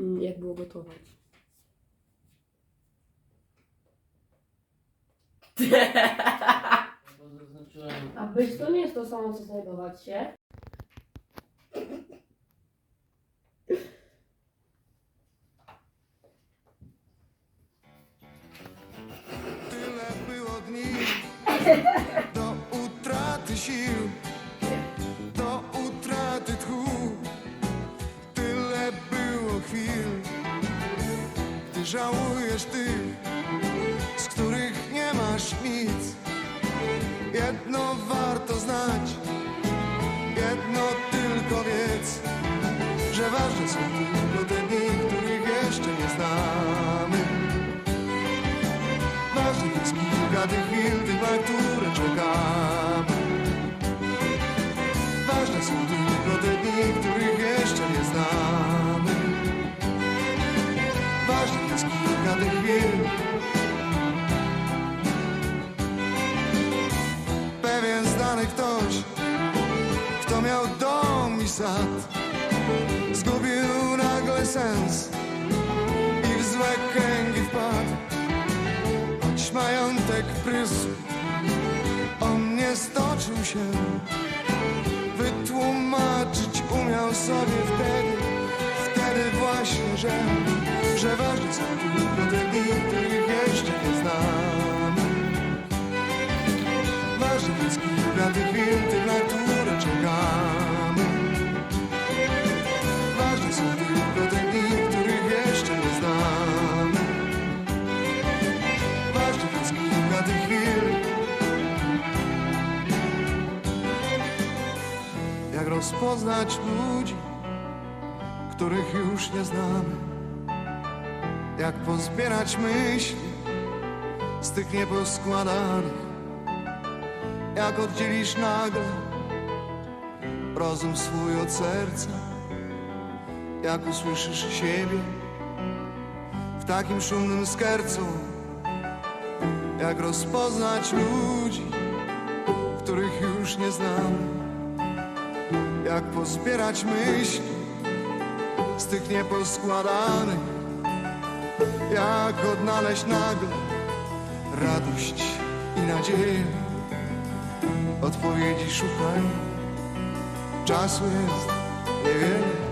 mm, jak było gotować. Bo zaznaczyłem. A być to nie jest to samo, co znajdować się. Tyle było dni do żałujesz tych, z których nie masz nic. Jedno warto znać, jedno tylko wiedz, że ważne są tylko te dni, których jeszcze nie znamy. Ważnych jest kilka tych chwil, tych, na które czekamy. Ważne są tylko Ważnych jest kilka tych chwil. Pewien znany ktoś, kto miał dom i sad, zgubił nagle sens i w złe kręgi wpadł. Choć majątek prysł, on nie stoczył się Wytłumaczyć umiał sobie wtedy Wtedy właśnie, że Że ważne są te dni, których jeszcze nie znamy Ważne jest kilka tych chwil, tych, na które czekamy. Ważne są te dni, których jeszcze nie znamy Ważnych jest kilka tych chwil Jak rozpoznać ludzi, których już nie znamy Jak pozbierać myśli z tych nieposkładanych. Jak oddzielisz nagle rozum swój od serca Jak usłyszysz siebie w takim szumnym skercu jak rozpoznać ludzi, których już nie znamy, jak pozbierać myśli z tych nieposkładanych, jak odnaleźć nagle radość i nadzieję. Odpowiedzi szukaj, czasu jest niewiele.